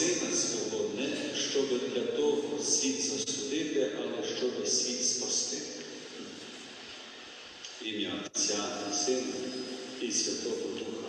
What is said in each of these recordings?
Сина свого не щоб для того світ засудити, але щоб світ спасти. Ім'я Отця Сина і Святого Духа.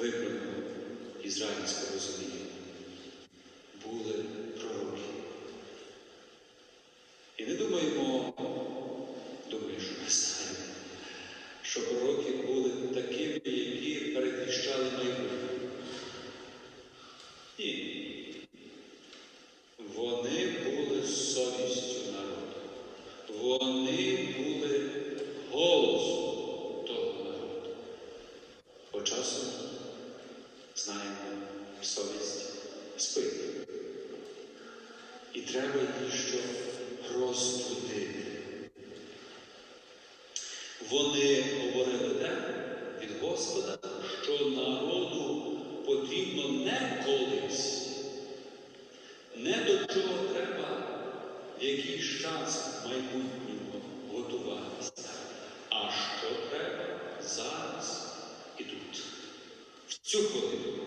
Вибраного ізраїльського розуміння. Були пророки. І не думаємо, думаю, що ми знаємо, що пророки були такими, які передвіщали майбутнє. Ні. Вони були совістю народу. Вони були голосом того народу. По часу знаємо, совість спить. І треба її що розбудити. Вони говорили те від Господа, що народу потрібно не колись, не до чого треба якийсь час майбутнього готуватися, а що треба зараз і тут, в цю хвилину.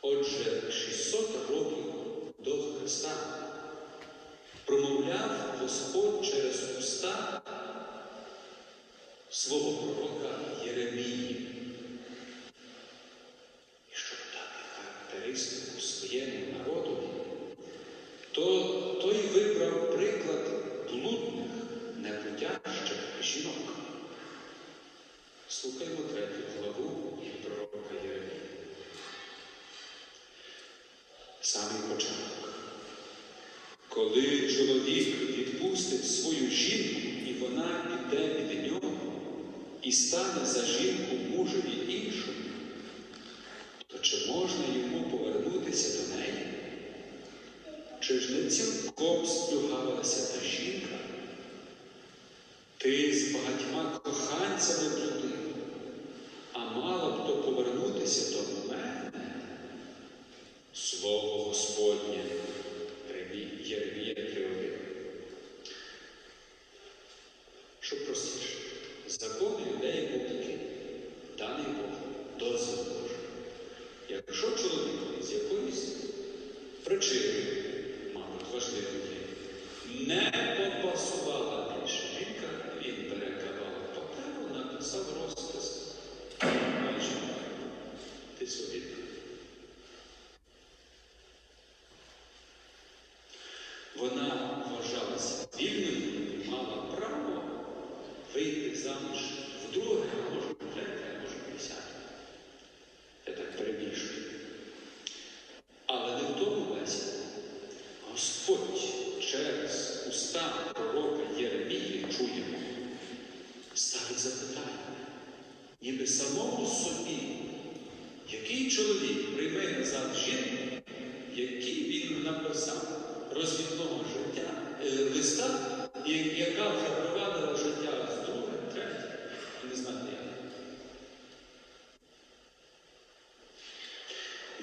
Отже, 600 років Христа промовляв Господь через уста свого пророка Єремії. І щоб дати характеристику своєму і стане за жінку мужеві іншому, то чи можна йому повернутися до неї? Чи ж не цілком сплюгалася та жінка? Не попасувала більше жінка, він бере кавалок паперу, написав розпис, майже ти собі. Вона вважалася вільною і мала право вийти заміж вдруге, а може втретє, а може десяте. Я так перебільшую. Але не в тому весь. Господь уста пророка Єремії чуємо, ставить запитання, ніби самому собі, який чоловік прийме назад жінку, який він написав розвідного життя, е, листа, яка вже провадила життя з другим, третім, не знати як.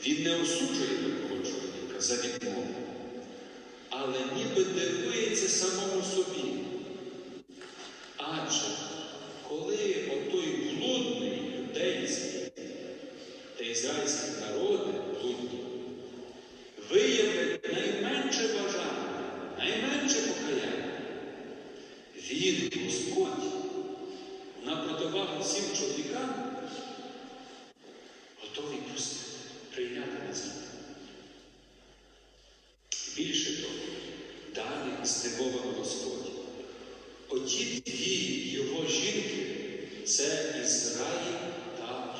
Він не осуджує такого чоловіка за відмову, але ніби дивується самому собі.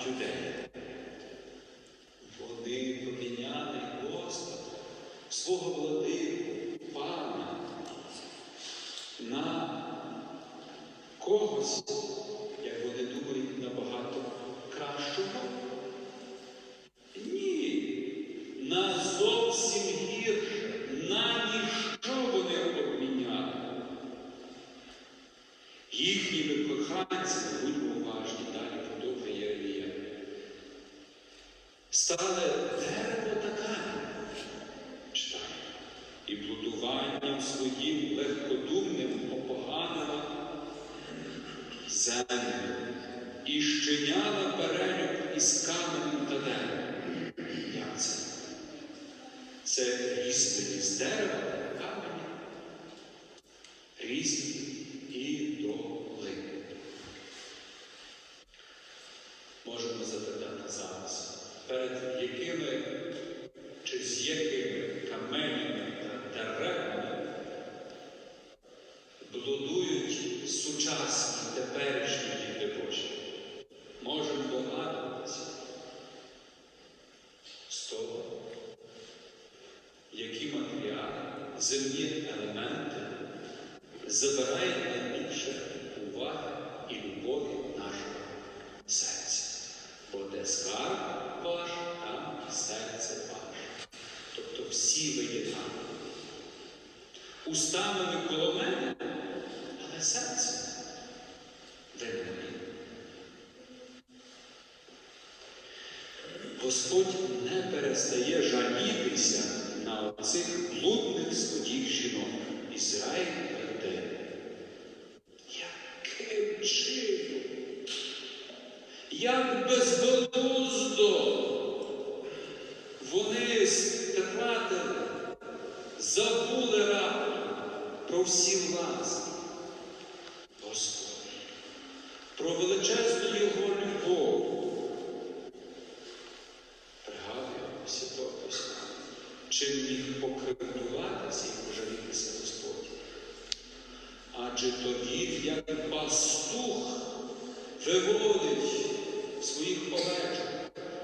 людей. Води поміняли Господа свого. Господь не перестає жалітися на оцих блудних своїх жінок. Ізраїль веде. Яким чином? Як безглуздо вони стратили, забули раптом про всі власні. чим міг покривдуватися і пожалітися Господь. Адже тоді, як пастух, виводить своїх овечок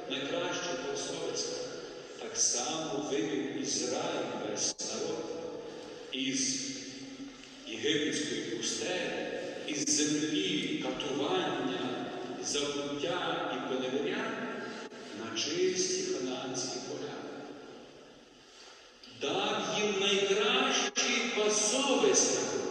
найкраще посольство, так само вивів Ізраїль весь народ із єгипетської пустелі, із землі катування, забуття і поневіряння на чисті хананські поля дав їм найкращий пасовиська.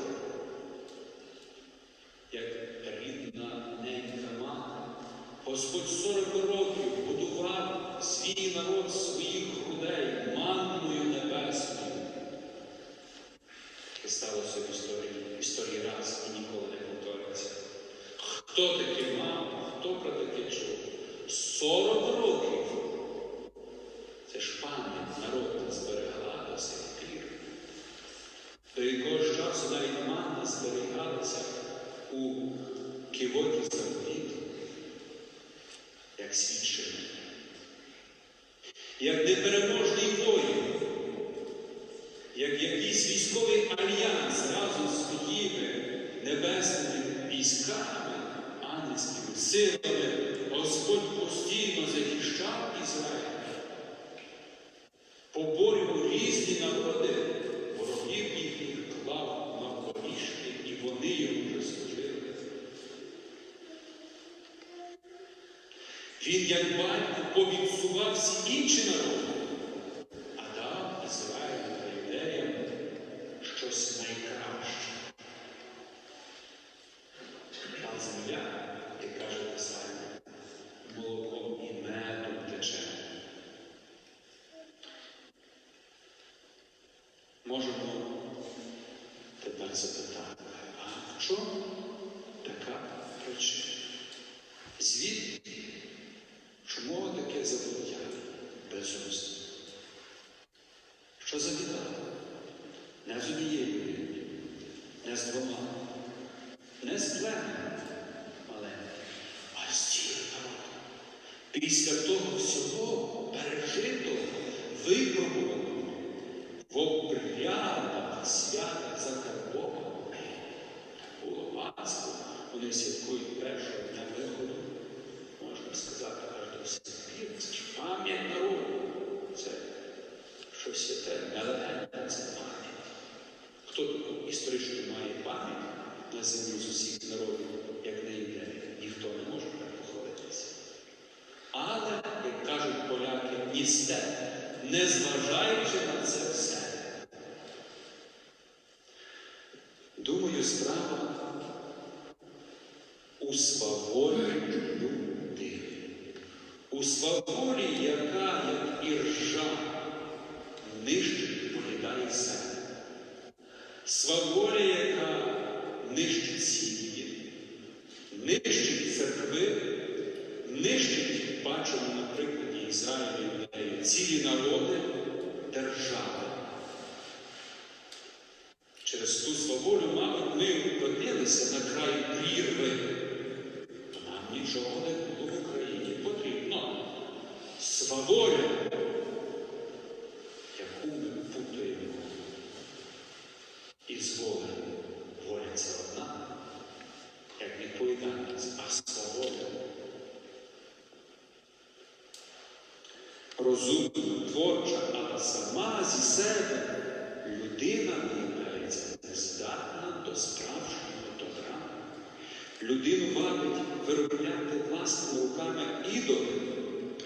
pero no Він, як батько, повідсував всі інші народи. однією, не з двома, не з племенем, але а з цілим народом. Після того всього пережитого випробував. Історично має пам'ять на землі з усіх народів, як не ідея, ніхто не може так похвалитися. Але, як кажуть поляки, ністе, незважаючи на це все. Думаю, справа у сваволі людини. У сваволі, яка, як і ржа, нищить поїдає себе. Сваволя, яка нищить сім'ї, нищить церкви, нищить, бачимо на прикладі Ізраїлі і цілі народи, держави. Розумна, творча, але сама зі себе людина виявляється нездатна до справжнього добра. Людину вабить виробляти власними руками ідоли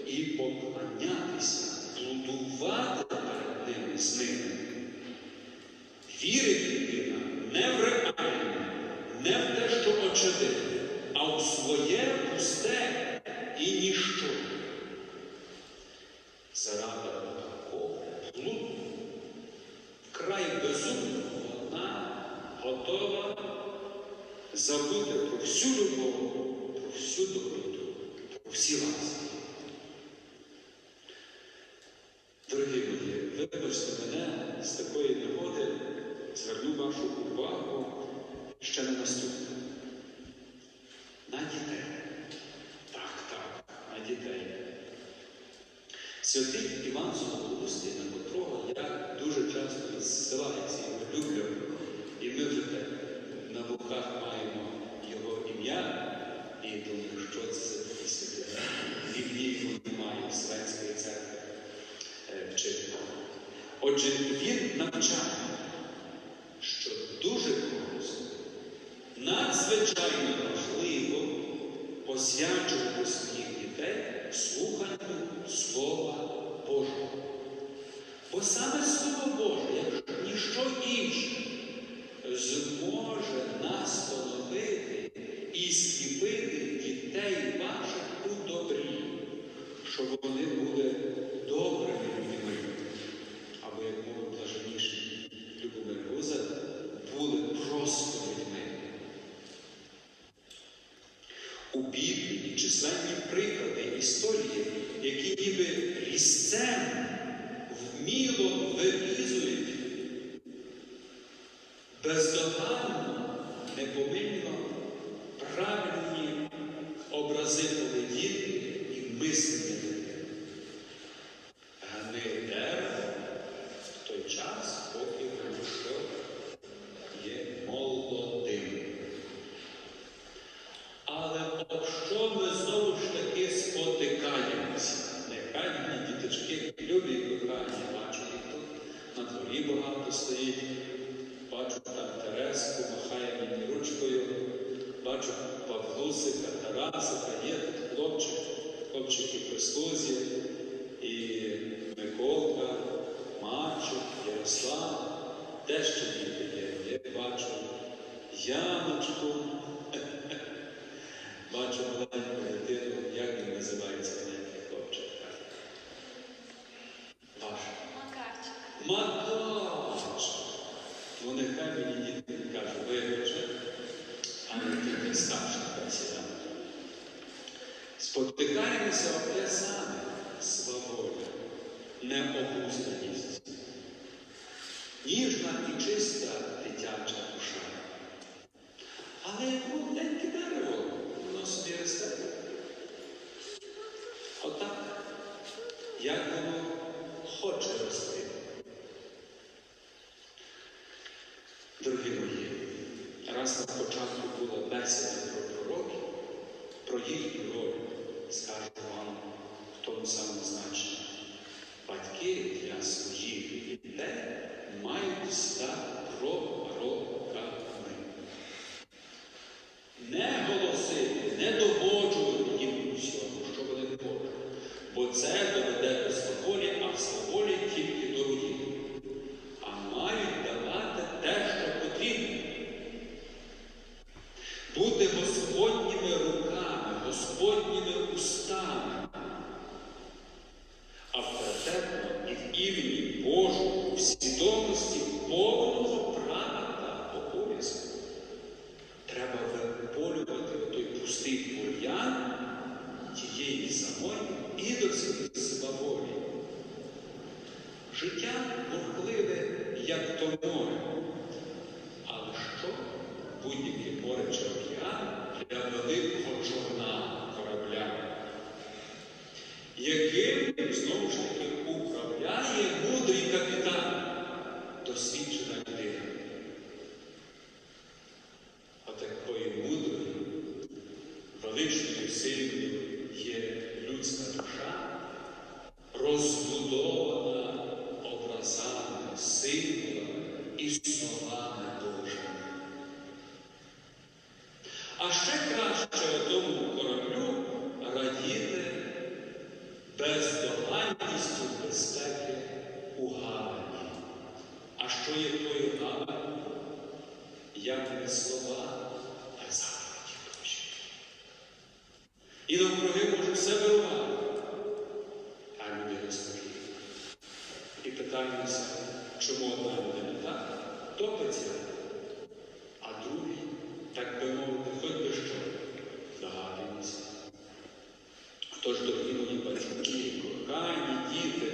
і поклонятися, плутувати перед ними з ними. Вірить людина не в реальне, не в те, що очевидне, а у своє пусте забути про всю любов, про всю доброту, про всі ласки. Дорогі мої, вибачте мене з такої нагоди, зверну вашу увагу ще на наступне. На дітей. Так, так, на дітей. Святий Іван Золотоустий, на котрого я дуже часто зсилаюся, його люблю, і ми вже так на вухах маємо його ім'я, і думаю, що це за такий святий. Біблії його немає в Вселенської церкви е, вчителя. Отже, він навчає, що дуже корисно, надзвичайно важливо посвячувати своїх дітей слуханню Слова Божого. Бо саме Слово Боже, як ніщо інше, зможе настановити і сліпити дітей ваших у добрі, щоб вони були добрими людьми. Або, як мовив блаженніший Любомир Гуза, були просто людьми. У Біблії численні приклади історії, які ніби різцем вміло вирізують бездоганно, непомильно правильні образи поведінки і мислення людини. Гани дерево в той час, поки воно що є молодим. Але от що ми знову ж таки спотикаємося? Нехай мені діточки любі і кохані, бачу їх тут на дворі багато стоїть. Бачу там Тереску, махає мені ручкою, бачу Павлусика, Тарасика, є тут хлопчик, хлопчики прислузі, і Миколка, Марчик, Ярослав, де ще діти є, я бачу Яночку. Бачу маленьку дитину, як він називається маленький хлопчик. Ваш. Макарчик. Макарчик. Ну нехай мені діти кажуть, вибачте, але тільки старший сідати. Спотикаємося те саме свобода, необузданість. Ніжна і чиста дитяча душа. Але маленьке дерево, воно собі росте. Отак, як воно хоче рости. Дорогі мої, раз на початку була бесіда про пророків, про їхню роль, скажу вам в тому самому значенні. Батьки для своїх وساعات بمدات Життя бурхливе, як то море. Але що будь-яке поруч океан для великого чорна корабля? Яким знову ж таки? Словами Божими. А ще краще тому кораблю радіти бездоганністю безпеки у гавані. А що є тою гаванню? Як не слова, а заповіді Божі. І навкруги може все вирувати, а людина спокійна. І питаємося, чому одна людина так топиться, а другий, так би мовити, хоч би що, догадуємося. Тож, дорогі мої батьки, кохані діти,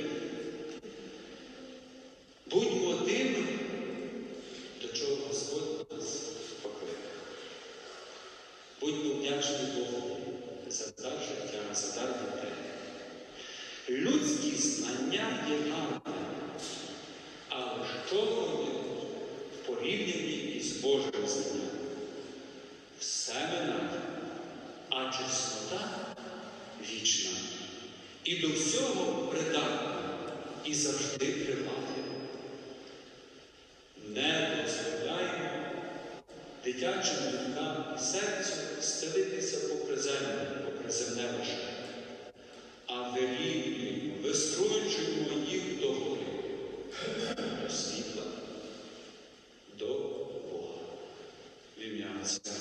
будьмо тими, до чого Господь нас покликав. Будьмо вдячні Богу за дар життя, за дар дітей. Людські знання є гарними, але що вони в порівнянні із Божим знанням? Все минає, а чеснота вічна. І до всього придатна і завжди триває. Не дозволяємо дитячим думкам і серцю стелитися попри землю, попри земне лише, а вирівнюємо, вистрочуємо їх до гори, до світла, до Бога. В ім'я Отця,